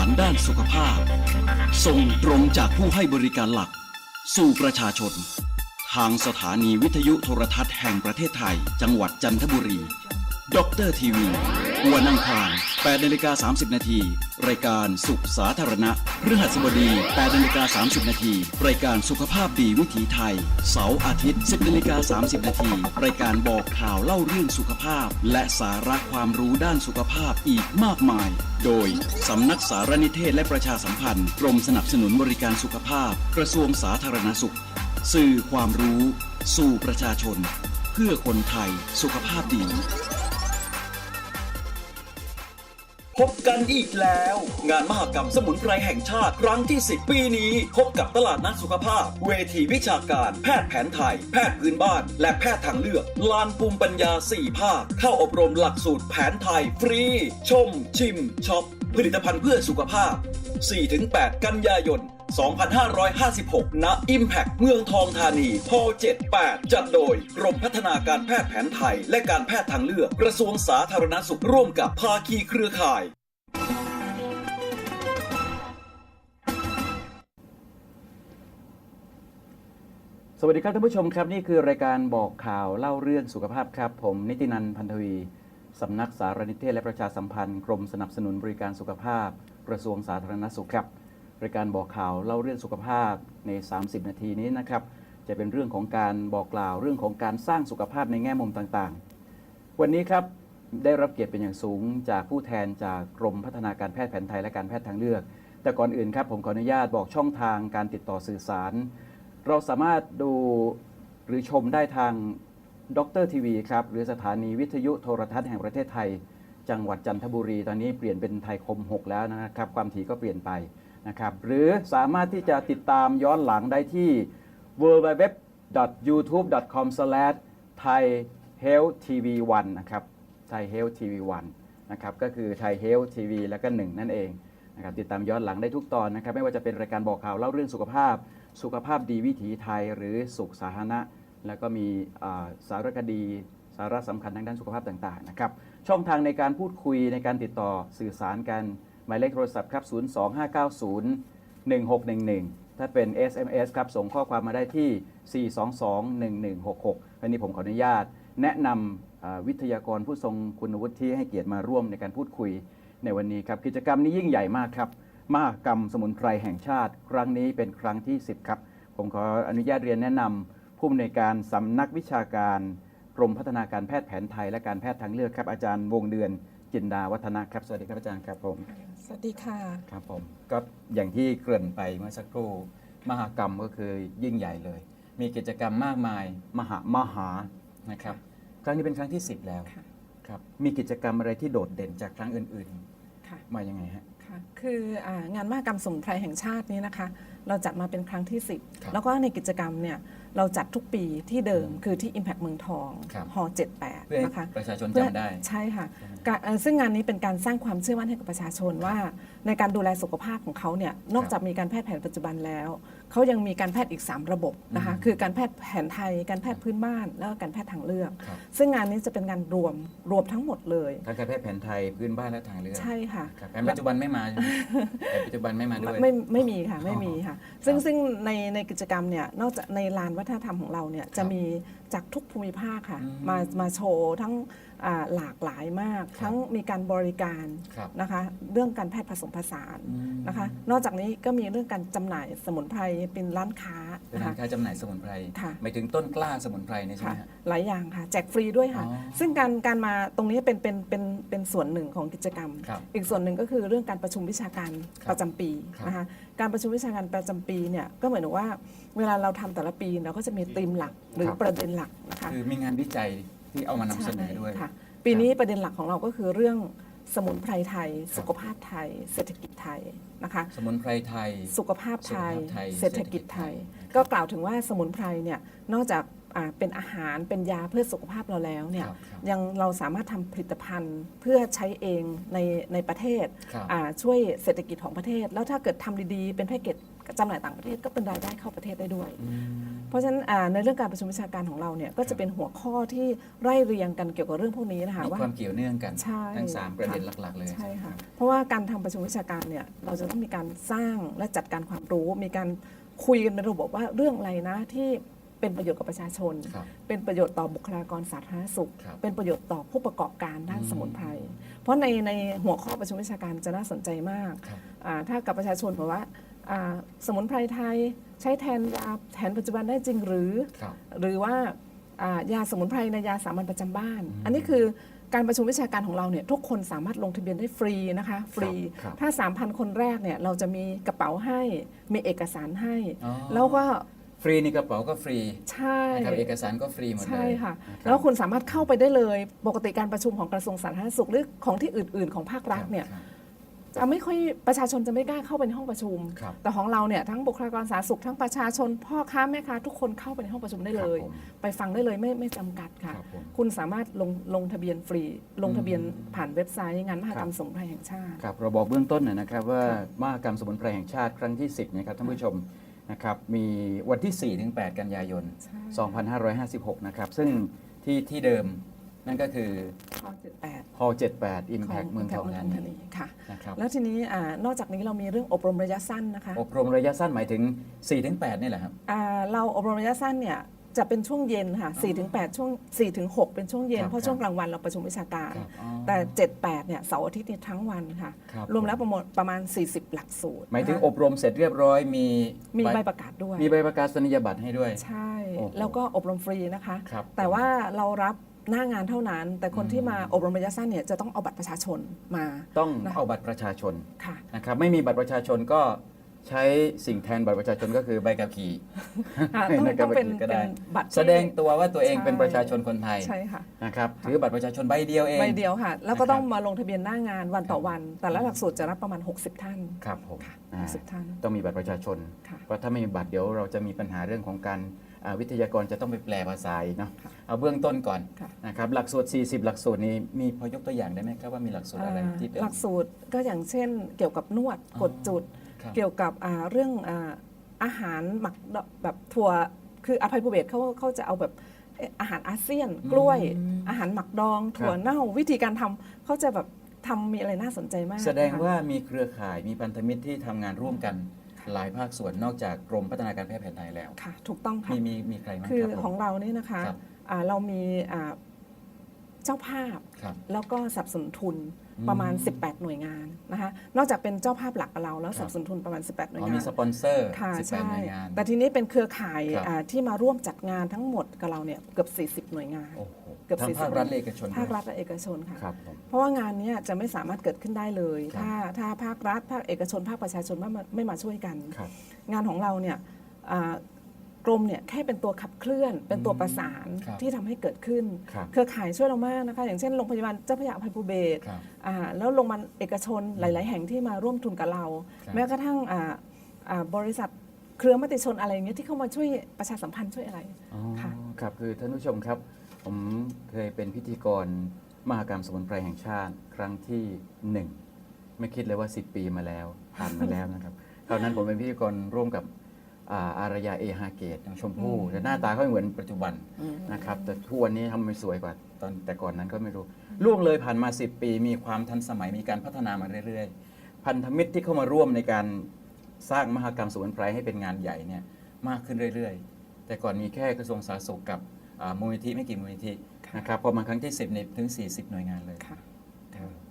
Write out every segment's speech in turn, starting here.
สารด้านสุขภาพ ส่งตรงจากผู้ให้บริการหลัก สู่ประชาชน ทางสถานีวิทยุโทรทัศน์แห่งประเทศไทย จังหวัดจันทบุรี ด็อกเตอร์ทีวีวันอังคาร8นาฬิกา30 นาที รายการสุขสาธารณะพฤหัสบดี8นาฬิกา30 นาที รายการสุขภาพดีวิถีไทย เสาร์อาทิตย์ 10นาฬิกา30 นาที รายการบอกข่าวเล่าเรื่องสุขภาพ และสาระความรู้ด้านสุขภาพอีกมากมาย โดยสำนักสารนิเทศและประชาสัมพันธ์กรมสนับสนุนบริการสุขภาพ กระทรวงสาธารณสุข สื่อความรู้ สู่ประชาชน เพื่อคนไทย สุขภาพดี พบกันอีกแล้ว งานมหกรรมสมุนไพรแห่งชาติ ครั้งที่ 10 ปีนี้ พบกับตลาดนัดสุขภาพ เวทีวิชาการ แพทย์แผนไทย แพทย์พื้นบ้าน และแพทย์ทางเลือก ลานภูมิปัญญา 4 ภาค เข้าอบรมหลักสูตรแผนไทย ฟรี ชม ชิมช็อปผลิตภัณฑ์เพื่อสุขภาพ 4-8 กันยายน 2556 ณ Impact เมืองทองธานีพ78 จัดโดยกรมพัฒนาการแพทย์แผนไทย และการแพทย์ทางเลือกกระทรวงสาธารณสุขร่วมกับภาคีเครือข่ายสวัสดีครับท่านผู้ชมครับ นี่คือรายการบอกข่าวเล่าเรื่องสุขภาพครับ ผมนิตินันพันธวี สำนักสารนิเทศและประชาสัมพันธ์ กรมสนับสนุนบริการสุขภาพ กระทรวงสาธารณสุขครับ รายการบอกข่าวเล่าเรื่องสุขภาพใน 30 นาทีนี้นะครับ จะเป็นเรื่องของการบอกกล่าวเรื่องของการสร้างสุขภาพในแง่มุมต่างๆ วันนี้ครับได้รับเกียรติเป็นอย่างสูงจากผู้แทนจากกรมพัฒนาการแพทย์แผนไทยและการแพทย์ทางเลือก แต่ก่อนอื่นครับผมขออนุญาตบอกช่องทางการติดต่อสื่อสาร เราสามารถดูหรือชมได้ทางด็อกเตอร์ทีวีครับหรือสถานีวิทยุโทรทัศน์แห่งประเทศไทย จังหวัดจันทบุรี ตอนนี้เปลี่ยนเป็นไทยคม 6 แล้วนะครับ ความถี่ก็เปลี่ยนไป นะครับหรือสามารถที่จะติดตามย้อนหลังได้ที่ www.youtube.com/thaihealthtv1 นะครับ Thai Health TV 1 นะครับก็คือ Thai Health TV แล้วก็ 1 นั่นเองนะครับติดตามย้อนหลังได้ทุกตอนนะครับไม่ว่าจะเป็นรายการบอกข่าวเล่าเรื่องสุขภาพ สุขภาพดีวิถีไทยหรือสุขสาธารณะ แล้วก็มีสารคดีสาระสำคัญทางด้านสุขภาพต่างๆนะครับช่องทางในการพูดคุยในการติดต่อสื่อสารกัน มายเลขโทรศัพท์ครับ 025901611 ถ้าเป็น SMS ครับ ส่งข้อความมาได้ที่ 4221166วันนี้ผมขออนุญาต แนะนำวิทยากรผู้ทรงคุณวุฒิที่ให้เกียรติมาร่วมในการพูดคุยในวันนี้ครับ กิจกรรมนี้ยิ่งใหญ่มากครับ มหกรรมสมุนไพรแห่งชาติ ครั้งนี้เป็นครั้งที่ 10 ครับ ผมขออนุญาตเรียนแนะนำผู้อำนวยการสำนักวิชาการกรมพัฒนาการแพทย์แผนไทยและการแพทย์ทางเลือกครับอาจารย์วงเดือน จินดาวัฒนะครับ สวัสดีครับอาจารย์ครับผมสวัสดีค่ะ ครับผมก็อย่างที่เกริ่นไปเมื่อสักครู่มหากรรมก็คือยิ่งใหญ่เลย มีกิจกรรมมากมายมหามหานะครับ ครั้งนี้เป็นครั้งที่ 10 แล้วค่ะ ครับมีกิจกรรมอะไรที่โดดเด่นจากครั้งอื่นค่ะ ๆ มายังไงฮะ ค่ะ คืออางานมหกรรมสมุนไพรแห่งชาตินี้นะคะ เราจัดมาเป็นครั้งที่ ครับ10 แล้วก็ในกิจกรรมเนี่ย เราจัดทุกปีที่เดิมคือที่ Impact เมืองทองครับ ฮอเพื่อ78 ให้นะคะประชาชนเพื่อจำได้ ใช่ค่ะการเอ่อซึ่งงานนี้เป็นการสร้างความเชื่อมั่นให้กับประชาชนว่า ในการดูแลสุขภาพของเขาเนี่ยนอกจากมีการแพทย์แผนปัจจุบันแล้ว เขายังมีการแพทย์อีก 3 ระบบนะคะอืมคือการแพทย์แผนไทย การแพทย์พื้นบ้าน แล้วก็การแพทย์ทางเลือก ครับ ซึ่งงานนี้จะเป็นการรวมรวมทั้งหมดเลย ทั้งการแพทย์แผนไทยพื้นบ้านและทางเลือกใช่ค่ะ ครับแผนปัจจุบันไม่มาใช่ไหมแผนปัจจุบันไม่มาด้วย ไม่ไม่มีค่ะไม่อ๋อมีค่ะ ซึ่งครับซึ่งในในกิจกรรมเนี่ยนอกจากในลานวัฒนธรรมของเราเนี่ยจะมีจากทุกภูมิภาคค่ะ อืมมามาโชว์ทั้ง อ่าหลากหลายมากครับทั้งมีการบริการครับ นะคะ เรื่องการแพทย์ผสมผสานอืมนะคะ นอกจากนี้ก็มีเรื่องการจำหน่ายสมุนไพรเป็นร้านค้าเป็นนะร้านคะค้าจำหน่ายสมุนไพรค่ะ หมายถึงต้นกล้าสมุนไพรเนี่ยใช่ไหมค่ะฮะ หลายอย่างค่ะ แจกฟรีด้วยค่ะ อ๋อซึ่งการการมาตรงนี้เป็นเป็นเป็นเป็นส่วนหนึ่งของกิจกรรม ครับอีกส่วนหนึ่งก็คือเรื่องการประชุมวิชาการครับประจำปีครับ นะคะการประชุมวิชาการประจำปีเนี่ยก็เหมือนกับว่าเวลาเราทำแต่ละปีเราก็จะมีธีมหลักหรือครับประเด็นหลักนะคะ คือมีงานวิจัย ที่เอามานำเสนอด้วยใช่ค่ะปีนี้ประเด็นหลักของเราก็คือเรื่องสมุนไพรไทยสุขภาพไทย เศรษฐกิจไทยนะคะ สมุนไพรไทย สุขภาพไทย สุขภาพไทยเศรษฐกิจไทย เศรษฐกิจไทย ก็กล่าวถึงว่าสมุนไพรเนี่ยนอกจากอ่าเป็นอาหารเป็นยาเพื่อสุขภาพเราแล้วเนี่ยครับครับ ยังเราสามารถทำผลิตภัณฑ์เพื่อใช้เองในในประเทศครับ อ่าช่วยเศรษฐกิจของประเทศ แล้วถ้าเกิดทำดีๆ เป็นแพ็กเกจ จำหน่ายต่างประเทศก็เป็นรายได้เข้าประเทศได้ด้วยอืมเพราะฉะนั้นอ่าในเรื่องการประชุมวิชาการของเราเนี่ยก็จะเป็นหัวข้อที่ไล่เรียงกันเกี่ยวกับเรื่องพวกนี้นะคะมีว่า ความเกี่ยวเนื่องกันใช่ทั้งสามประเด็นค่ะหลัก ๆ เลยใช่ค่ะรับเพราะว่าการทำประชุมวิชาการเนี่ยเราจะต้องมีการสร้างและจัดการความรู้ มีการคุยกันในระบบว่าเรื่องอะไรนะที่เป็นประโยชน์กับประชาชน ครับ เป็นประโยชน์ต่อบุคลากรสาธารณสุข ครับ เป็นประโยชน์ต่อผู้ประกอบการด้านอืมสมุนไพร เพราะในในหัวข้อประชุมวิชาการจะน่าสนใจมากครับ อ่าถ้ากับประชาชนบอกว่าอ่า สมุนไพรไทยใช้แทนยาแผนปัจจุบันได้จริงหรือ ครับ หรือว่าอ่ายาสมุนไพรในยาสามัญประจำบ้านอืมอันนี้คือการประชุมวิชาการของเราเนี่ยทุกคนสามารถลงทะเบียนได้ฟรีนะคะ ฟรี ครับ ถ้า 3,000 คนแรกเนี่ยเราจะมีกระเป๋าให้มีเอกสารให้ อ๋อแล้วก็ฟรีนี่กระเป๋าก็ฟรีใช่ นะครับเอกสารก็ฟรีหมดเลยใช่ค่ะ นรับ แล้วคุณสามารถเข้าไปได้เลย ปกติการประชุมของกระทรวงสาธารณสุขหรือของที่อื่น ๆ ของภาครัฐเนี่ย ครับ จะไม่ค่อยประชาชนจะไม่กล้าเข้าไปในห้องประชุม ครับแต่ของเราเนี่ยทั้งบุคลากรสาธารณสุขทั้งประชาชน พ่อค้าแม่ค้าทุกคนเข้าไปในห้องประชุมได้เลย ครับผมไปฟังได้เลยไม่ไม่จำกัดค่ะ ครับผม คุณสามารถลงลงทะเบียนฟรี ลงทะเบียนอืมผ่านเว็บไซต์งานมหกรรมครับสมุนไพรแห่งชาติ ครับเราบอกเบื้องต้นนะนะครับว่าค่ะมหกรรมสมุนไพรแห่งชาติครั้งที่ 10นะครับท่านผู้ชมนะครับมีวันที่4ถึง8กันยายน ใช่ 2556 นะครับ ซึ่งที่ที่เดิม นั่นก็คือข้อ78ฮอ78 Impact เมืองทองธาธานีนีค่ะนะครับแล้วทีนี้อ่านอกจากนี้เรามีเรื่องอบรมระยะสั้นนะคะอบรมระยะสั้นหมายถึง4ถึง8นี่แหละครับอ่าเราอบรมระยะสั้นเนี่ยจะเป็นช่วงเย็นค่ะ4ถึง8ช่วง4ถึง6เป็นช่วงเย็นครับเพราะช่วงกลางวันเราประชุมวิชาการครับอ๋อแต่ 7 8เนี่ยเสาร์อาทิตย์เนี่ยทั้งวันค่ะครับรวมแล้วประมาณประมาณ 40 หลักสูตร หมายถึงนะคะอบรมเสร็จเรียบร้อยมีมีใบใบประกาศด้วย มีใบประกาศนียบัตรให้ด้วย ใช่โอ้โหแล้วก็อบรมฟรีนะคะครับแต่ว่าเรารับ หน้างานเท่านั้น แต่คนอืมที่มาอบรมระยะสั้นเนี่ยจะต้องเอาบัตรประชาชนมาต้องนะเอาบัตรประชาชนค่ะ นะครับไม่มีบัตรประชาชนก็ใช้สิ่งแทนบัตรประชาชนก็คือใบขับขี่ค่ะต้องในการต้องเป็นก็ได้ เป็นบัตรที่ แสดงตัวว่าตัวเองใช่เป็นประชาชนคนไทยใช่ค่ะ นะครับถือบัตรประชาชนใบเดียวเอง ใบเดียวค่ะ แล้วก็นะครับต้องมาลงทะเบียนหน้างานวันต่อวัน แต่ละหลักสูตรจะรับประมาณ 60 ท่าน ครับผมค่ะอ่า60ท่าน ต้องมีบัตรประชาชน ค่ะ เพราะถ้าไม่มีบัตรเดี๋ยวเราจะมีปัญหาเรื่องของการอ่า วิทยากรจะต้องไปแปลภาษาอีกเนาะค่ะเอาเบื้องต้นก่อนค่ะนะครับหลักสูตร 40 หลักสูตรนี้มีพอ ยกตัวอย่างได้ไหมครับว่ามีหลักสูตรอะไรที่เป็นหลักสูตรก็อย่างเช่น เกี่ยวกับนวดอ๋อกดจุดครับเกี่ยวกับอ่าเรื่องอ่าอาหารหมักดอกแบบถั่วคืออภัยภูเบศรเขาเขาจะเอาแบบเอ่ออาหารอาเซียน กล้วยอืมอาหารหมักดอง ถั่วครับเน่าวิธีการทำเขาจะแบบทำมีอะไรน่าสนใจมาก แสดงนะคะว่ามีเครือข่ายมีพันธมิตรที่ทำงานร่วมกัน หลายภาคส่วนนอกจากกรมพัฒนาการแพทย์แผนไทยแล้ว ค่ะ ถูกต้องค่ะ มีมีมีใครบ้างคือครับผมของเรานี่นะคะครับอ่าเรามีอ่าเจ้าภาพ ครับ แล้วก็สนับสนุนทุนอืมประมาณ 18 หน่วยงานนะคะ นอกจากเป็นเจ้าภาพหลักกับเราแล้วคสรับนับสนุนทุนประมาณ 18 หน่วยอ๋องามีน สปอนเซอร์ค่ะ18ใช่ หน่วยงาน แต่ทีนี้เป็นเครือข่ายครับ อ่าที่มาร่วมจัดงานทั้งหมดกับเราเนี่ยเกือบ 40 หน่วยงาน โอ้โหเกือบทั้ง40ภาครัฐและเอกชนภาคด้วยรัฐและเอกชนค่ะ ครับผม เพราะว่างานเนี้จะไม่สามารถเกิดขึ้นได้เลย ครับ ถ้าถ้าภาครัฐภาคเอกชนภาคประชาชนไม่มาไม่มาช่วยกัน ครับ งานของเราเนี่ยอ่ากรมเนี่ยแค่เป็นตัวขับเคลื่อน เป็นตัวประสานครับที่ทำให้เกิดขึ้น ครับ เครือข่ายช่วยเรามากนะคะ อย่างเช่นโรงพยาบาลเจ้าพระยาอภัยภูเบศรครับ อ่าแล้วโรงพยาบาลเอกชนหลาย ๆ แห่งที่มาร่วมทุนกับเรา ครับแม้กระทั่งอ่าอ่าบริษัทเครือมติชนอะไรอย่างเงี้ยที่เข้ามาช่วยประชาสัมพันธ์ช่วยอะไร อ๋อค่ะ ครับคือท่านผู้ชมครับ ผมเคยเป็นพิธีกรมหกรรมสมุนไพรแห่งชาติ ครั้งที่หนึ่งไม่คิดเลยว่า 10 ปีมาแล้วผ่านมาแล้วนะครับตอนนั้นผมเป็นพิธีกรร่วมกับอ่าอารยาเอฮาเกตชมพู่อืมแต่หน้าตาเขาไม่เหมือนปัจจุบันอืมนะครับ แต่ทุกวันนี้ทำไมสวยกว่าตอนแต่ก่อนนั้นก็ไม่รู้ล่วงเลยผ่านมา 10 ปี มีความทันสมัยมีการพัฒนามาเรื่อยๆ พันธมิตรที่เข้ามาร่วมในการสร้างมหกรรมสมุนไพรให้เป็นงานใหญ่เนี่ยมากขึ้นเรื่อยๆ แต่ก่อนมีแค่กระทรวงสาธารณสุขกับ อ่ามูลนิธิไม่กี่มูลนิธิค่ะนะครับพอมาครั้งที่ 10เนี่ยถึง 40 หน่วยงานเลยค่ะ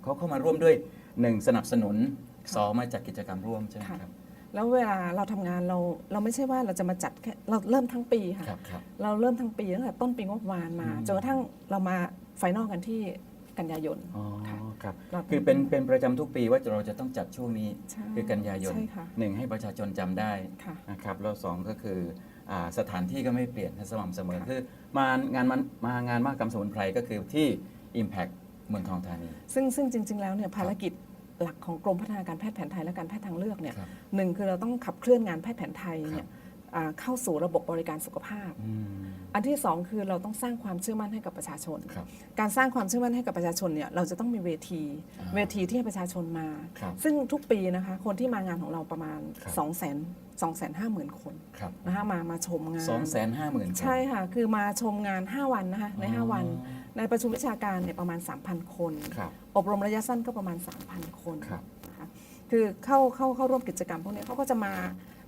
เขาเข้ามาร่วมด้วย 1 สนับสนุน 2 มาจัดกิจกรรมร่วมใช่ไหมค่ะ ครับ แล้วเวลาเราทำงานเราเราไม่ใช่ว่าเราจะมาจัดแค่เราเริ่มทั้งปีค่ะ ครับครับ เราเริ่มทั้งปีตั้งแต่ต้นปีงบประมาณมาอืม จนกระทั่งเรามาไฟนอลกันที่กันยายนอ๋อค่ะครับ ราคือเป็นเป็นประจำทุกปีว่าเราจะต้องจัดช่วงนี้ ใช่คือกันยายน ใช่ค่ะหนึ่งให้ประชาชนจำได้ค่ะ นะครับแล้วสองก็คืออา สถานที่ก็ไม่เปลี่ยนสม่ำเสมอค่ะคือมางานมันมางานมหกรรมสมุนไพรก็คือที่ Impact เมืองทองธานี ซึ่งซึ่งจริง ๆ แล้วเนี่ยภารกิจหลักของกรมพัฒนาการแพทย์แผนไทยและการแพทย์ทางเลือกเนี่ยครับหนึ่งคือเราต้องขับเคลื่อนงานแพทย์แผนไทยเนี่ย อ่าเข้าสู่ระบบบริการสุขภาพ อืม อันที่สองคือเราต้องสร้างความเชื่อมั่นให้กับประชาชน ครับการสร้างความเชื่อมั่นให้กับประชาชนเนี่ยเราจะต้องมีเวที อ่าเวทีที่ให้ประชาชนมา ครับซึ่งทุกปีนะคะคนที่มางานของเราประมาณ ครับ 2 0 0 0 0 0 2 5 0 0 0 0 คนครับนะคะมามาชมงาน สองแสนห้าหมื่น ใช่ค่ะ คือมาชมงาน 5 วันนะคะใน5วันอ๋อในประชุมวิชาการเนี่ยประมาณ 3,000 คน ครับ อบรมระยะสั้นก็ประมาณ 3,000 คนครับ นะคะคือเข้าเข้าเข้าร่วมกิจกรรมพวกนี้เขาก็จะมา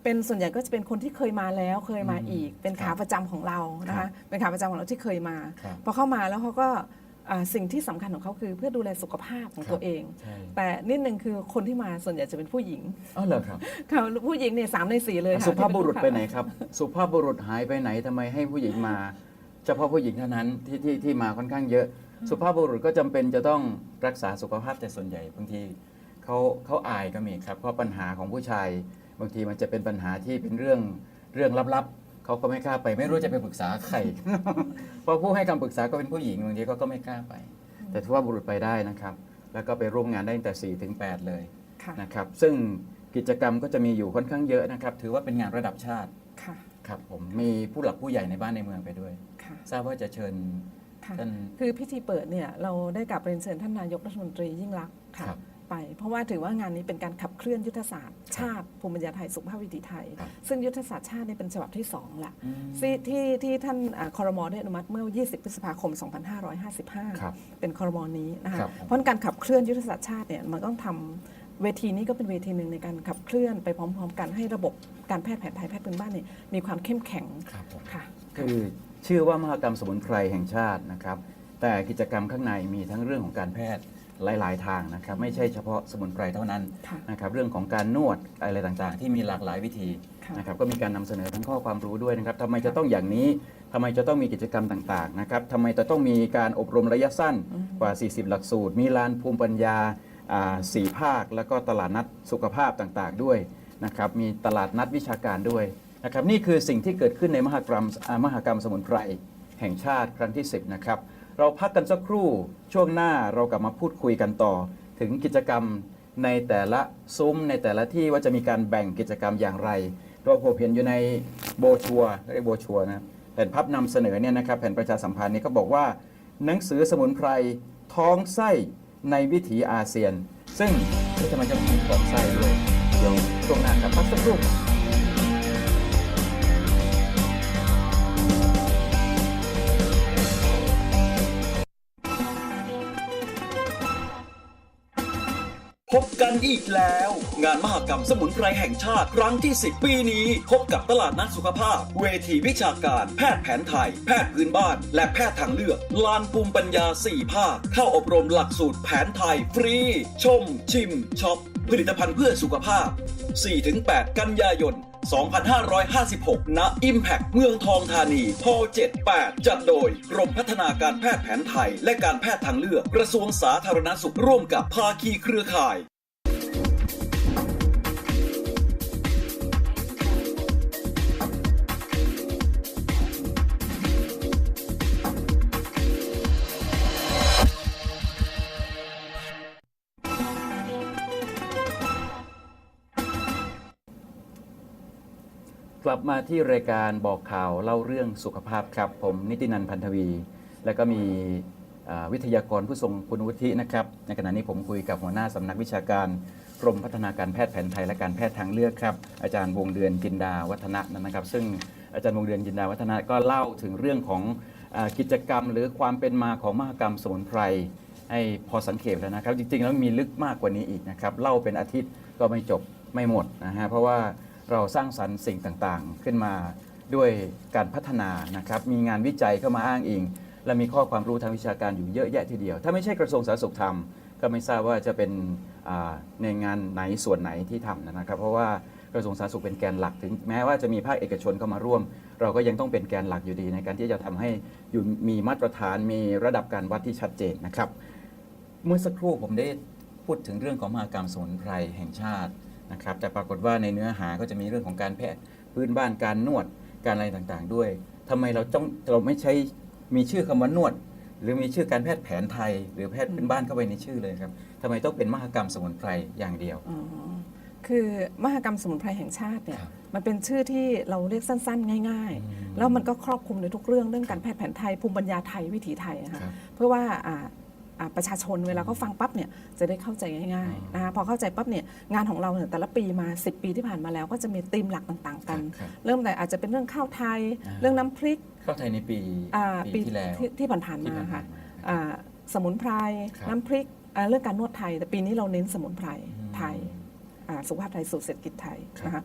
เป็นส่วนใหญ่ก็จะเป็นคนที่เคยมาแล้วเคยมาอีก เป็นครัขาบประจำของเรานะครัคะบเป็นขาประจำของเราที่เคยมาครับพอเข้ามาแล้วเขาก็อ่าสิ่งที่สำคัญของเขาคือเพื่อดูแลสุขภาพของครับตัวเองใช่แต่นิดนึงคือคนที่มาส่วนใหญ่จะเป็นผู้หญิงอ๋อเหรอครับค่ะผู้หญิงเนี่ยสามในสี่เลยค่ะสุภาพบุรุษที่ไปเป็นไหนครับ สุภาพบุรุษหายไปไหนทำไมให้ผู้หญิงมาเฉพาะผู้หญิงเท่านั้นที่ที่ที่มาค่อนข้างเยอะ สุภาพบุรุษก็จำเป็นจะต้องรักษาสุขภาพแต่ส่วนใหญ่บางทีเขาเขาอายก็มีครับเพราะปัญหาของผู้ชาย บางทีมันจะเป็นปัญหาที่เป็นเรื่องเรื่องลับๆเขาก็ไม่กล้าไป ไม่รู้จะไปปรึกษาใคร เพราะผู้ให้คำปรึกษาก็เป็นผู้หญิงบางทีเขาก็ไม่กล้าไป แต่สุภาพบุรุษไปได้นะครับ แล้วก็ไปร่วมงานได้ตั้งแต่4ถึง8เลยค่ะนะครับ ซึ่งกิจกรรมก็จะมีอยู่ค่อนข้างเยอะนะครับ ถือว่าเป็นงานระดับชาติค่ะครับผมมีผู้หลักผู้ใหญ่ในบ้านในเมืองไปด้วย ค่ะ ทราบว่าจะเชิญค่ะ ท่าน คือพิธีเปิดเนี่ยเราได้กลับเรียนเชิญท่านนายกรัฐมนตรียิ่งรักษณ์ค่ะ ครับ ไป เพราะว่าถือว่างานนี้เป็นการขับเคลื่อนยุทธศาสตร์ชาติภูมิปัญญาไทยสุขภาพวิถีไทยครับซึ่งยุทธศาสตร์ชาตินี่เป็นฉบับที่สองละอืมที่ที่ที่ท่านอ่าคอรมอได้อนุมัติเมื่อ 20 พฤษภาคมครับ2555 เป็นคอรมอนี้นะคะครับเพราะการขับเคลื่อนยุทธศาสตร์ชาติเนี่ยมันต้องทำเวทีนี้ก็เป็นเวทีหนึ่งในการขับเคลื่อนไปพร้อม ๆ กันให้ระบบการแพทย์แผนไทยแพทย์พื้นบ้านเนี่ยมีความเข้มแข็งครับผมค่ะคือชื่อว่ามหกรรมสมุนไพรแห่งชาตินะครับแต่กิจกรรมข้างในมีทั้งเรื่องของการแพทย์ หลาย ๆ ทางนะครับไม่ใช่เฉพาะสมุนไพรเท่านั้นค่ะนะครับเรื่องของการนวดอะไรต่างๆ ที่มีหลากหลายวิธีค่ะนะครับก็มีการนำเสนอทั้งข้อความรู้ด้วยนะครับทำไมจะต้องอย่างนี้ทำไมจะต้องมีกิจกรรมต่างๆนะครับทำไมจะต้องมีการอบรมระยะสั้นกว่า 40 หลักสูตร มีลานภูมิปัญญาอ่าสี่ภาค แล้วก็ตลาดนัดสุขภาพต่างๆด้วยนะครับมีตลาดนัดวิชาการด้วยนะครับนี่คือสิ่งที่เกิดขึ้นในมหกรรมอ่ามหกรรมสมุนไพร แห่งชาติครั้งที่ 10 นะครับ เราพักกันสักครู่ช่วงหน้าเรากลับมาพูดคุยกันต่อ ถึงกิจกรรมในแต่ละซุ้มในแต่ละที่ว่าจะมีการแบ่งกิจกรรมอย่างไรเราผมเห็นอยู่ในโบชัวร์เรียกโบชัวนะแผ่นพับนำเสนอเนี่ยนะครับแผ่นประชาสัมพันธ์นี่ก็บอกว่า หนังสือสมุนไพรท้องไส้ในวิถีอาเซียน ซึ่งเอ๊ะทำไมจะมีท้องไส้ด้วยเดี๋ยวช่วงหน้าครับพักสักครู่ พบกันอีกแล้ว งานมหกรรมสมุนไพรแห่งชาติ ครั้งที่ 10 ปีนี้ พบกับตลาดนัดสุขภาพ เวทีวิชาการ แพทย์แผนไทย แพทย์พื้นบ้าน และแพทย์ทางเลือก ลานภูมิปัญญา 4 ภาค เข้าอบรมหลักสูตรแผนไทย ฟรี ชม ชิมช็อปผลิตภัณฑ์เพื่อสุขภาพ 4-8 กันยายน 2556 ณ Impact เมืองทองธานีพ78 จัดโดยกรมพัฒนาการแพทย์แผนไทย และการแพทย์ทางเลือก กระทรวงสาธารณสุขร่วมกับภาคีเครือข่าย ลับมาที่รายการบอกข่าวเล่าเรื่องสุขภาพครับ ผมนิตินันพันธวี แล้วก็มีอ่าวิทยากรผู้ทรงคุณวุฒินะครับ ในขณะนี้ผมคุยกับหัวหน้าสำนักวิชาการกรมพัฒนาการแพทย์แผนไทยและการแพทย์ทางเลือกครับ อาจารย์วงเดือนจินดาวัฒนะนะครับ ซึ่งอาจารย์วงเดือนจินดาวัฒนะก็เล่าถึงเรื่องของอากิจกรรม หรือความเป็นมาของมหกรรมสมุนไพร ให้พอสังเกตแล้วนะครับ จริงๆแล้วมีลึกมากกว่านี้อีกนะครับ เล่าเป็นอาทิตย์ก็ไม่จบไม่หมดนะฮะเพราะว่า เราสร้างสรรค์สิ่งต่างๆ ขึ้นมาด้วยการพัฒนานะครับ มีงานวิจัยเข้ามาอ้างอิง และมีข้อความรู้ทางวิชาการอยู่เยอะแยะทีเดียว ถ้าไม่ใช่กระทรวงสาธารณสุขทำก็ไม่ทราบว่าจะเป็นในงานไหนส่วนไหนที่ทำนะครับ เพราะว่ากระทรวงสาธารณสุขเป็นแกนหลักถึงแม้ว่าจะมีภาคเอกชนเข้ามาร่วม เราก็ยังต้องเป็นแกนหลักอยู่ดีในการที่จะทำให้อยู่มีมาตรฐานมีระดับการวัดที่ชัดเจนนะครับ เมื่อสักครู่ผมได้พูดถึงเรื่องของมหากรรมสมุนไพรแห่งชาติ นะครับแต่ปรากฏว่าในเนื้อหาก็จะมีเรื่องของการแพทย์พื้นบ้านการนวดการอะไรต่างๆ ด้วยทำไมเราต้องเราไม่ใช้มีชื่อคำว่านวด หรือมีชื่อการแพทย์แผนไทย หรือแพทย์พื้นบ้านเข้าไปในชื่อเลยครับทำไมต้องเป็นมหกรรมสมุนไพรอย่างเดียวอ๋อคือมหกรรมสมุนไพรแห่งชาติเนี่ยครับมันเป็นชื่อที่เราเรียกสั้นๆ ง่ายอืมๆแล้วมันก็ครอบคลุมในทุกเรื่องเรื่องการแพทย์แผนไทยภูมิปัญญาไทยวิถีไทยอะค่ะครับเพื่อว่าอ่าอ่า ประชาชนเวลาเขาฟังปั๊บเนี่ยจะได้เข้าใจง่ายๆนะคะพอเข้าใจปั๊บเนี่ยงานของเราเนี่ยแต่ละปีมา 10 ปีที่ผ่านมาแล้วก็จะมีธีมหลักต่างๆ กัน ครับเริ่มแต่อาจจะเป็นเรื่องข้าวไทย อ่า เรื่องน้ำพริกเข้าไทยในปีอ่าปีที่แล้วที่ที่ผ่านๆที่มาผ่านๆ ค่ะมาอ่าสมุนไพรครับน้ำพริกอ่าเรื่องการนวดไทย แต่ปีนี้เราเน้นสมุนไพรอืม ไทยอ่า สุขภาพไทยสู่เศรษฐกิจไทยครับนะคะ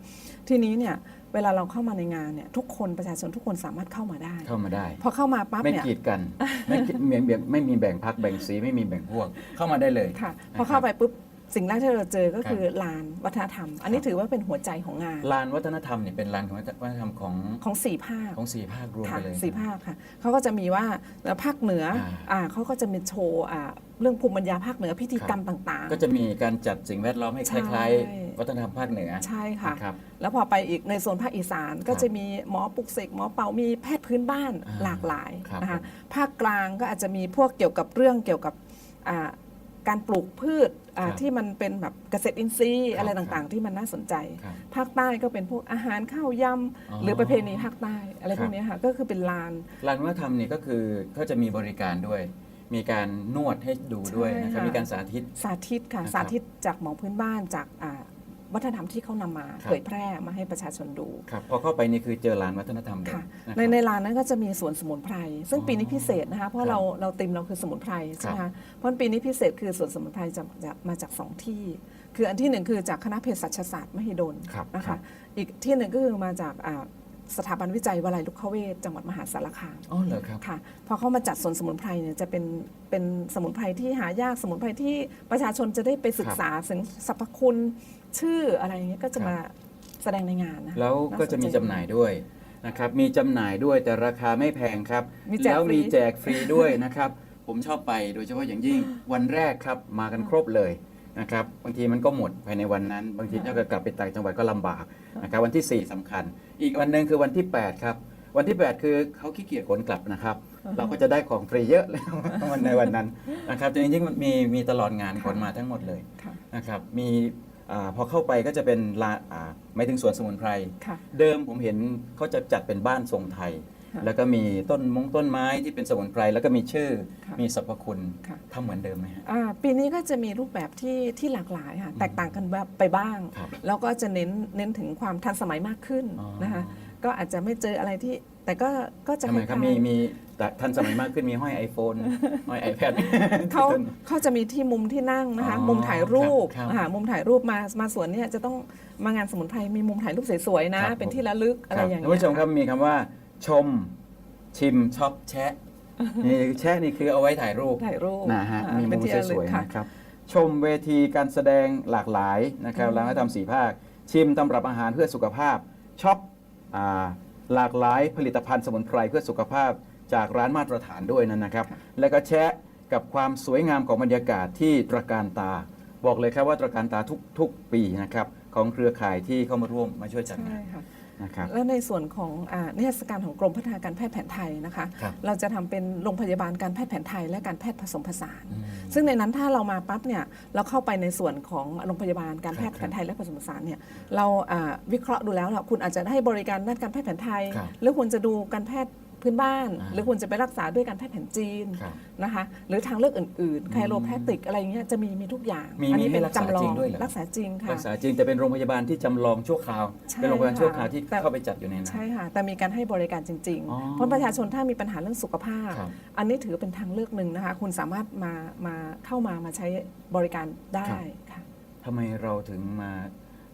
ทีนี้เนี่ยเวลาเราเข้ามาในงานเนี่ยทุกคนประชาชนทุกคนสามารถเข้ามาได้ เข้ามาได้ พอเข้ามาปั๊บไม่เนี่ยกีดกันไม่กีดไม่แบ่งไม่มีแบ่งพักแบ่งสีไม่มีแบ่งพวกเข้ามาได้เลยค่ะนะครับพอเข้าไปปุ๊บ สิ่งแรกที่เราเจอก็ครับคือลานวัฒนธรรม อันนี้ถือว่าเป็นหัวใจของงาน ลานวัฒนธรรมเนี่ยเป็นลานของวัฒนธรรมของของสี่ภาคของสี่ภาครวมค่ะไปเลยสี่ภาคค่ะเขาก็จะมีว่าภาคเหนืออ่าอ่าเขาก็จะมีโชว์อ่าเรื่องภูมิปัญญาภาคเหนือพิธีกรรมครับต่างๆ ก็จะมีการจัดสิ่งแวดล้อมให้คใช่ล้ายๆ วัฒนธรรมภาคเหนือใช่ค่ะนะครับแล้วพอไปอีกในโซนภาคอีสานก็ครับจะมีหมอปลุกเสกหมอเป่ามีแพทย์พื้นบ้านอ่าหลากหลายครับนะคะผมภาคกลางก็อาจจะมีพวกเกี่ยวกับเรื่องเกี่ยวกับอ่า การปลูกพืชอ่าครับที่มันเป็นแบบเกษตรอินทรีย์ครับอะไรต่างๆ ที่มันน่าสนใจ ครับภาคใต้ก็เป็นพวกอาหารข้าวยอ๋อำหรือประเพณีภาคใต้อะไรครับพวกเนี้ยค่ะก็คือเป็นลานลานวัฒนธรรมเนี่ยก็คือเขาจะมีบริการด้วย มีการนวดให้ดูด้วยนะครับใช่ค่ะ มีการสาธิต สาธิตค่ะ นะครับสาธิตจากหมอพื้นบ้านจากอ่า วัฒนธรรมที่เขานำมาครับเผยแพร่มาให้ประชาชนดูครับพอเข้าไปนี่คือเจอลานวัฒนธรรมเลยค่ะนะคในรับในร้านนั้นก็จะมีสวนสมุนไพร ซึ่งอ๋อปีนี้พิเศษนะคะเพครัราะบเราเราติมเราคือสมุนไพรใช่ไหมครัคะบเพราะปีนี้พิเศษคือสวนสมุนไพรจะจะมาจากสองที่ คืออันที่หนึ่งคือจากคณะเภสัชศาสตร์มหิดลครับนะครัคะบอีกที่หนึ่งก็คือมาจากอ่าสถาบันวิจัยวลัยลุกขเวชจังหวัดมหาสารคามอ๋อเหรอครับค่ะพอเขามาจัดสวนสมุนไพรเนี่ยจะเป็นเป็นสมุนไพรที่หายากสมุนไพรที่ประชาชนจะได้ไปศึกษาถึงสรรพคุณ ชื่ออะไรอย่างเงี้ยก็จะครับมาแสดงในงานนะแล้วก็จะมีจำหน่ายด้วยนะครับมีจำหน่ายด้วยแต่ราคาไม่แพงครับ มีแจกแล้วฟรี มีแจกฟรีด้วยนะครับ ผมชอบไปโดยเฉพาะอย่างยิ่งวันแรกครับมากันครบเลยนะครับบางทีมันก็หมดภายในวันนั้น บางทีถ้าเกิดกลับไปต่างจังหวัดก็ลำบากนะครับวันที่ 4สำคัญ อีกวันหนึ่งคือวันที่ 8 ครับ วันที่ 8 คือเขาขี้เกียจขนกลับนะครับ เราก็จะได้ของฟรีเยอะเลย วันในวันนั้นนะครับจริงๆมันมีมีตลอดงานขนมาทั้งหมดเลยค่ะ นะครับมี อาพอเข้าไปก็จะเป็นลานอ่าหมายถึงสวนสมุนไพร ค่ะ เดิมผมเห็นเขาจะจัดเป็นบ้านทรงไทย ค่ะแล้วก็มีต้นมงต้นไม้ที่เป็นสมุนไพร แล้วก็มีชื่อค่ะมีสรรพคุณค่ะ ทำเหมือนเดิมไหมฮะ อ่าปีนี้ก็จะมีรูปแบบที่ที่หลากหลายค่ะแตกต่างกันแบบไปบ้าง ครับแล้วก็จะเน้นเน้นถึงความทันสมัยมากขึ้นอ๋อนะคะก็อาจจะไม่เจออะไรที่ แต่ก็ก็จะทำไมครับล้ายๆมีมีแต่ทันสมัยมากขึ้นมีห้อย iPhone ห้อย iPad เขาเขาจะมีที่มุมที่นั่งนะคะ อ๋อมุมถ่ายรูปครับอ่ามุมถ่ายรูปมามาสวนเนี่ยจะต้องมางานสมุนไพรมีมุมถ่ายรูปสวยๆนะครับ เป็นที่ระลึกอะไรอย่างท่านเงี้ยผู้ชมครับมีคำว่า ชม ชิมช็อปแชะนี่แชะนี่คือเอาไว้ถ่ายรูปถ่ายรูปนะฮะอ่ามีเป็มุนมที่ระสลึกวยๆค่ะ นะครับชมเวทีการแสดงหลากหลายนะครับอืมแล้วก็ทำสีภาค ชิมตำรับอาหารเพื่อสุขภาพช็อปอ่า หลากหลายผลิตภัณฑ์สมุนไพรเพื่อสุขภาพจากร้านมาตรฐานด้วยนั่นนะครับ และก็แชะกับความสวยงามของบรรยากาศที่ตระการตา บอกเลยครับว่าตระการตาทุกทุกปีนะครับของเครือข่ายที่เข้ามาร่วมมาช่วยจัดงาน นะครับแล้วในส่วนของอ่านิทรรศการของกรมพัฒนาการแพทย์แผนไทยนะคะครับเราจะทำเป็นโรงพยาบาลการแพทย์แผนไทยและการแพทย์ผสมผสานอืมซึ่งในนั้นถ้าเรามาปั๊บเนี่ยเราเข้าไปในส่วนของโรงพยาบาลการแพทย์ครับแผนไทยและผสมผสานเนี่ยเราอ่าวิเคราะห์ดูแล้วล่ะคุณอาจจะให้บริการด้านการแพทย์แผนไทยครับหรือคุณจะดูการแพทย์ พื้นบ้าน อ่า หรือคุณจะไปรักษาด้วยการแพทย์แผนจีนครับ นะคะหรือทางเลือกอื่น ๆ ไคโรแพคติกอะไรเงี้ยจะมีมีทุกอย่างมีอัมีนี้ให้เป็นรักษาจำลอจริงงด้วยเหรอ รักษาจริงค่ะ รักษาจริงแต่เป็นโรงพยาบาลที่จำลองชั่วคราว ใช่เป็นโรงพยาบาลชั่วคราวที่แต่ เข้าไปจัดอยู่ในนั้น ใช่ค่ะ แต่มีการให้บริการจริง อ๋อๆ เพราะประชาชนถ้ามีปัญหาเรื่องสุขภาพ ครับอันนี้ถือเป็นทางเลือกหนึ่งนะคะ คุณสามารถมามาเข้ามามาใช้บริการได้ค่ะ ทำไมเราถึงมา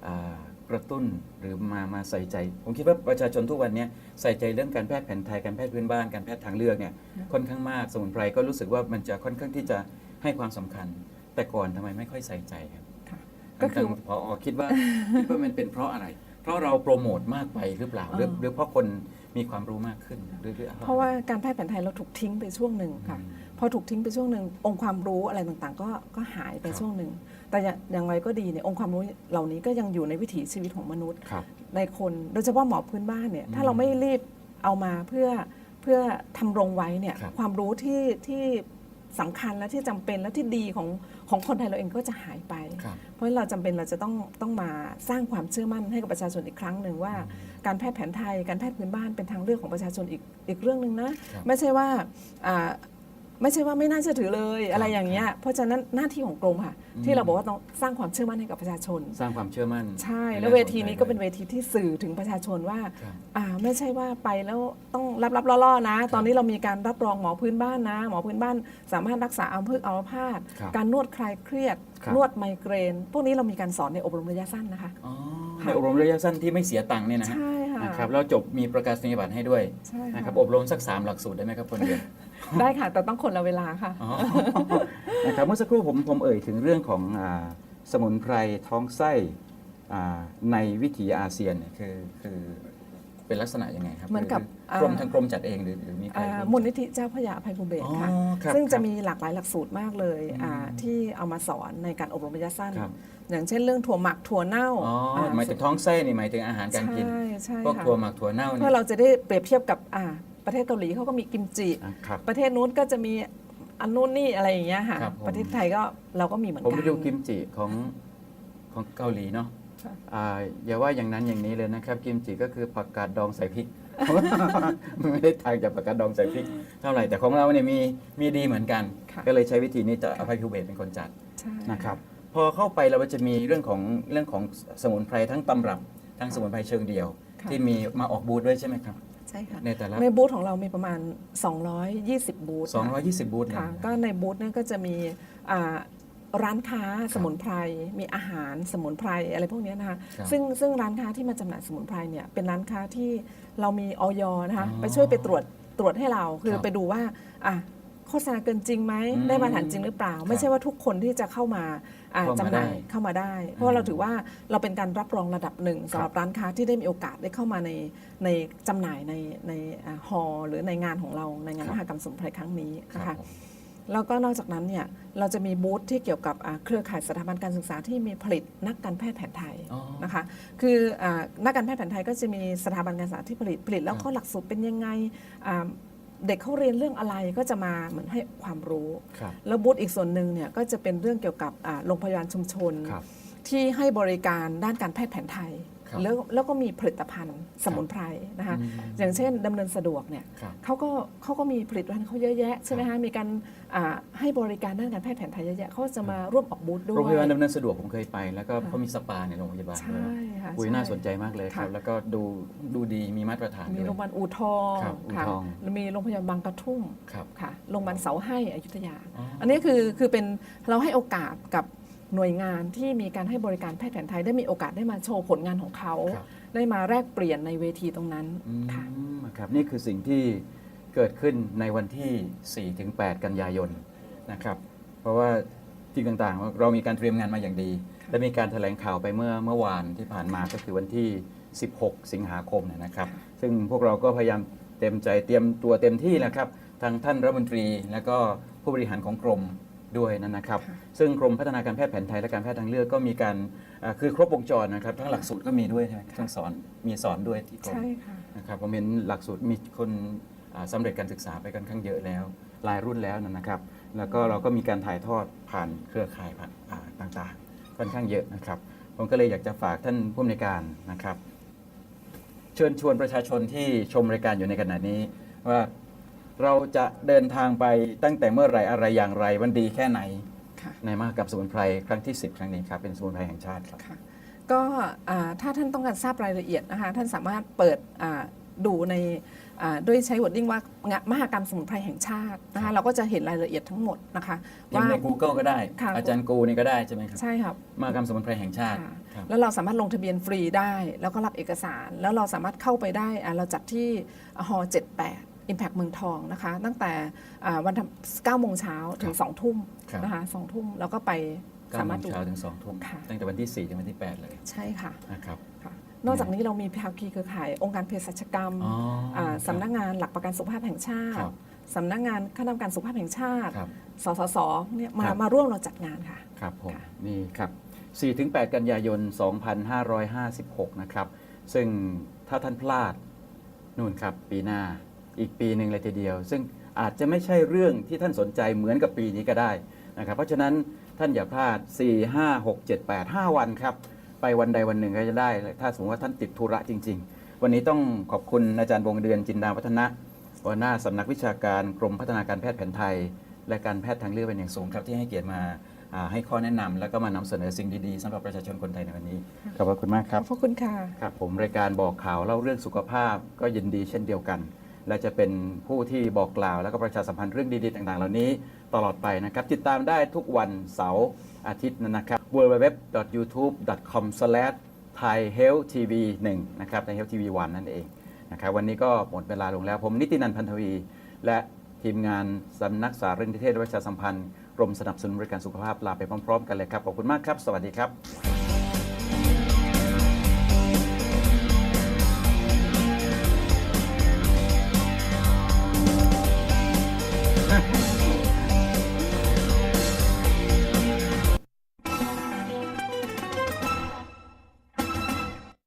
อ่า กระตุ้นหรือมามาใส่ใจ ผมคิดว่าประชาชนทุกวันเนี้ยใส่ใจเรื่องการแพทย์แผนไทยการแพทย์พื้นบ้านการแพทย์ทางเลือกเนี่ยค่อนข้างมากสมุนไพรก็รู้สึกว่ามันจะค่อนข้างที่จะให้ความสำคัญ แต่ก่อนทำไมไม่ค่อยใส่ใจครับค่ะก็คือทางพอคิดว่าคิดว่ามันเป็นเพราะอะไร เพราะเราโปรโมทมากไปหรือเปล่าหรืออ๋อหรือเพราะคนมีความรู้มากขึ้นหรือหรืออเพราะว่าการแพทย์แผนไทยเราถูกทิ้งไปช่วงหนึ่งค่ะอืมพอถูกทิ้งไปช่วงหนึ่งองค์ความรู้อะไรต่างๆ ก็ก็หายไปครับช่วงหนึ่งแต่อย่างอย่างไรก็ดีเนี่ยองค์ความรู้เหล่านี้ก็ยังอยู่ในวิถีชีวิตของมนุษย์ครับในคนโดยเฉพาะหมอพื้นบ้านเนี่ยอืมถ้าเราไม่รีบเอามาเพื่อเพื่อทำรงไว้เนี่ยครับความรู้ที่ที่สำคัญและที่จำเป็นและที่ดีของ ของคนไทยเราเองก็จะหายไป ครับ เพราะฉะนั้นเราจำเป็นเราจะต้องต้องมาสร้างความเชื่อมั่นให้กับประชาชนอีกครั้งหนึ่งว่า การแพทย์แผนไทยการแพทย์พื้นบ้านเป็นทางเลือกของประชาชนอีกอีกเรื่องหนึ่งนะครับ ไม่ใช่ว่าอ่า ไม่ใช่ว่าไม่น่าเชื่อถือเลยอะไรอย่างเงี้ยเพราะฉะนั้นหน้าที่ของกรมค่ะอืมที่เราบอกว่าต้องสร้างความเชื่อมั่นให้กับประชาชน สร้างความเชื่อมั่น ใช่ให้แล้วาเวสทีใจนี้ก็เป็นด้เววยทีที่สื่อถึงประชาชนว่าครับอ่าไม่ใช่ว่าไปแล้วต้องรับรับล่อๆนะ ตอนนี้เรามีการรับรองหมอพื้นบ้านนะ หมอพื้นบ้านสามารถรักษาอัมพฤกษ์อัมพาตครับการนวดคลายเครียดครับนวดไมเกรน พวกนี้เรามีการสอนในอบรมระยะสั้นนะคะอ๋อค่ะในอบรมระยะสั้นที่ไม่เสียตังค์เนี่ยนะฮะใช่ค่ะนะครับแล้วจบมีประกาศนียบัตรให้ด้วยใช่นะคค่ะรับอบรมสักสามหลักสูตรได้ไหมครับคนเดียว ได้ค่ะ แต่ต้องคนละเวลาค่ะ อ๋อนะครับเมื่อสักครู่ผมผมเอ่ยถึงเรื่องของอาสมุนไพรท้องไส้อ่าในวิถีอาเซียนเนี่ยคือคือเป็นลักษณะยังไงครับเหมือนกับคือกรมอ่า ทางกรมจัดเองหรือหรือมีใครอ่าร่วมมูลนิธิเจ้าพระยาอภัยภูเบศรค่ะ อ๋อครับซึ่งครัจะบมีหลากหลายหลักสูตรมากเลยอ่าอืมที่เอามาสอนในการอบรมระยะสั้น ครับ อย่างเช่นเรื่องถั่วหมักถั่วเน่าอ๋ออาหมายถึงท้องไส้นี่หมายถึงอาหารการกิน ใช่ใช่พวกค่ะ ถั่วหมักถั่วเน่าเพื่เนี่อยเราจะได้เปรียบเทียบกับอ่า ประเทศเกาหลีเขาก็มีกิมจิ อะครับ ประเทศนู้นก็จะมีอันนู้นนี่อะไรอย่างเงี้ยค่ะ ครับผม ประเทศไทยก็เราก็มีเหมือนผมกัไปดูกิมจิของของเกาหลีเนาะค่ะ อ่าอย่าว่าอย่างนั้นอย่างนี้เลยนะครับ กิมจิก็คือผักกาดดองใส่พริกไม่ได้ทางจากผักกาดดองใส่พริกเท่าไหร่แต่ของเราเนี่ยมีมีดีเหมือนกัน ค่ะ ก็เลยใช้วิธีนี้จะอภัยภูเบศรเป็นคนจัด ใช่ นะครับพอเข้าไปเราก็จะมีเรื่องของเรื่องของสมุนไพรทั้งตำรับ ทั้งสมุนไพรเชิงเดียว ค่ะ ที่มีมาออกบูธด้วยใช่ไหมครับ ใช่ค่ะ ในแต่ละ ในบูธของเรามีประมาณ 220 บูธค่ะ220 บูธเลยค่ะก็ในบูธเนี่ยก็จะมีอ่าร้านค้าสมุนไพร มีอาหารสมุนไพรอะไรพวกเนี้ยนะคะครับซึ่งซึ่งร้านค้าที่มาจำหน่ายสมุนไพรเนี่ยเป็นร้านค้าที่เรามีออยนะคะอ๋อไปช่วยไปตรวจตรวจให้เรา คืคอรับไปดูว่าอะโฆษณาเกินจริงไหมอืมได้มาตรฐานจริงหรือเปล่า ไม่ใช่ว่าทุกคนที่จะเข้ามาอะเข้ามาจำหน่ายได้เข้ามาได้ เพราะว่าเราถือว่าเราเป็นการรับรองระดับหนึ่งสำหรับร้านค้าที่ได้มีโอกาสได้เข้ามาในในจำหน่ายในในฮอลหรือในงานของเราในงานครับมหกรรมสมุนไพรครั้งนี้ครันะบคะผม แล้วก็นอกจากนั้นเนี่ยเราจะมีบูธที่เกี่ยวกับอ่าเครือข่ายสถาบันการศึกษาที่มีผลิตนักการแพทย์แผนไทยอ๋อนะคะ คืออานักการแพทย์แผนไทยก็จะมีสถาบันการศึกษาที่ผลิตผลิตแล้ครับวข้อหลักสูตรเป็นยังไงอ่า เด็กเขาเรียนเรื่องอะไรก็จะมาเหมือนให้ความรู้ ครับแล้วบูธอีกส่วนหนึ่งเนี่ยก็จะเป็นเรื่องเกี่ยวกับอ่าโรงพยาบาลชุมชน ครับ ที่ให้บริการด้านการแพทย์แผนไทย ครับแล้วแล้วก็มีผลิตภัณฑ์สมุนไพรนะคะอืมอย่างเช่นดำเนินสะดวกเนี่ยครับ เขาก็เขาก็มีผลิตภัณฑ์เขาเยอะแยะใช่ไหมฮะมีการอ่าให้บริการด้านการแพทย์แผนไทยเยอะแยะเขาจะมาร่วมออกบูธด้วย โรงพยาบาลดำเนินสะดวกผมเคยไป แล้วก็ค่ะ เขามีสปาในโรงพยาบาลด้วยใช่ค่ะอุ้ยใช่ น่าสนใจมากเลยครับ ค่ะ แล้วก็ดูดูดีมีมาตรฐานมีด้วย โรงพยาบาลอูทองครับอู่ค่ะทอง แล้วมีโรงพยาบาลบางกระทุ่มครับ ค่ะโรงพยาบาลเสาให้อยุธยา อ๋ออั อันนี้คือคือเป็นเราให้โอกาสกับ หน่วยงานที่มีการให้บริการแพทย์แผนไทยได้มีโอกาสได้มาโชว์ผลงานของเขา ครับ ได้มาแลกเปลี่ยนในเวทีตรงนั้นอืมค่ะ ครับนี่คือสิ่งที่เกิดขึ้นในวันที่4ถึง8กันยายนนะครับ เพราะว่าที่ต่างๆ เรามีการเตรียมงานมาอย่างดี ค่ะ และมีการแถลงข่าวไปเมื่อเมื่อวานที่ผ่านมาก็คือวันที่ 16 สิงหาคมเนยนะครับ ซึ่งพวกเราก็พยายามเต็มใจเตรียมตัวเต็มที่แล้วครับทางท่านรัฐมนตรี และก็ผู้บริหารของกรม ด้วยนั่นนะครับค่ะซึ่งกรมพัฒนาการแพทย์แผนไทยและการแพทย์ทางเลือกก็มีการอ่าคือครบวงจรนะครับทั้งหลักสูตรก็มีด้วยใช่ไหมทั้งสอนมีสอนด้วยที่กรมใช่ค่ะ นะครับผมเห็นหลักสูตรมีคนอ่าสำเร็จการศึกษาไปค่อนข้างเยอะแล้วหลายรุ่นแล้วนะครับ แล้วก็เราก็มีการถ่ายทอดผ่านเครือข่ายผ่านอ่าต่างๆ ค่อนข้างเยอะนะครับ ผมก็เลยอยากจะฝากท่านผู้อำนวยการนะครับ เชิญชวนประชาชนที่ชมรายการอยู่ในขณะนี้ว่า เราจะเดินทางไปตั้งแต่เมื่อไหรอะไรอย่างไรวันดีแค่ไหนค่ะ ในมหกรรมสมุนไพรครั้งที่ 10 ครั้งนี้ครับเป็นสมุนไพรแห่งชาติครับ ค่ะก็อ่าถ้าท่านต้องการทราบรายละเอียดนะคะท่านสามารถเปิดอ่าดูในอ่าด้วยใช้วอร์ดดิ้งว่างะมหกรรมสมุนไพรแห่งชาตินะคะเราก็จะเห็นรายละเอียดทั้งหมดนะคะ พิมพ์ใน Google ก็ได้ ค่ะ อาจารย์กูนี่ก็ได้ใช่ไหมครับใช่ครับมหกรรมสมุนไพรแห่งชาติค่ะครับ แล้วเราสามารถลงทะเบียนฟรีได้ แล้วก็รับเอกสารแล้วเราสามารถเข้าไปได้อ่าเราจัดที่ฮอ78 Impact เมืองทองนะคะ ตั้งแต่อ่าวัน9โมงเช้าถึง 2 ทุ่มครับนะคะ2ทุ่มแล้วก็ไปเก้าสาโมมารถงดูเช้าถึงสองทุ่มค่ะตั้งแต่วันที่ 4 ถึงวันที่ 8 เลย ใช่ค่ะนะครับค่ะนอกจากนี้เรามีภาคีเครือข่าย องค์การเภสัชกรรมอ๋ออ่าสำนักงานหลักประกันสุขภาพแห่งชาครัติบสำนักงานคณะกรรมการสุขภาพแห่งชาติครับสสสเนี่ยมาครับมาร่วมเราจัดงานค่ะ ครับผมค่ะนี่ครับ4ถึง8กันยายน 2556 นะครับ ซึ่งถ้าท่านพลาดนู่นครับ ปีหน้า อีกปีหนึ่งเลยทีเดียว ซึ่งอาจจะไม่ใช่เรื่องที่ท่านสนใจเหมือนกับปีนี้ก็ได้นะครับเพราะฉะนั้นท่านอย่าพลาด 4 5 6 7 8 5 วันครับ ไปวันใดวันหนึ่งก็จะได้ ถ้าสมมติว่าท่านติดธุระจริง ๆ วันนี้ต้องขอบคุณอาจารย์วงเดือนจินดาวัฒนะหัวหน้าสำนักวิชาการกรมพัฒนาการแพทย์แผนไทย และการแพทย์ทางเลือกเป็นอย่างสูงครับที่ให้เกียรติมาอ่าให้ข้อแนะนำแล้วก็มานำเสนอสิ่งดีๆสำหรับประชาชนคนไทยในวันนี้ ขอบพระคุณมากขครัอบบพระคุณค่ะ ครับผมรายการบอกข่าวเล่าเรื่องสุขภาพก็ยินดีเช่นเดียวกัน และจะเป็นผู้ที่บอกกล่าว แล้วก็ประชาสัมพันธ์เรื่องดีๆ ต่างๆ เหล่านี้ตลอดไปนะครับ ติดตามได้ทุกวันเสาร์อาทิตย์นะครับ www.youtube.com/thaihealthtv1 นะครับ Thai Health TV 1นั่นเองนะครับวันนี้ก็หมดเวลาลงแล้ว ผมนิตินันพันธวี และทีมงานสำนักสารนิเทศและประชาสัมพันธ์กรมสนับสนุนบริการสุขภาพลาไปพร้อม ๆ กันเลยครับขอบคุณมากครับ สวัสดีครับ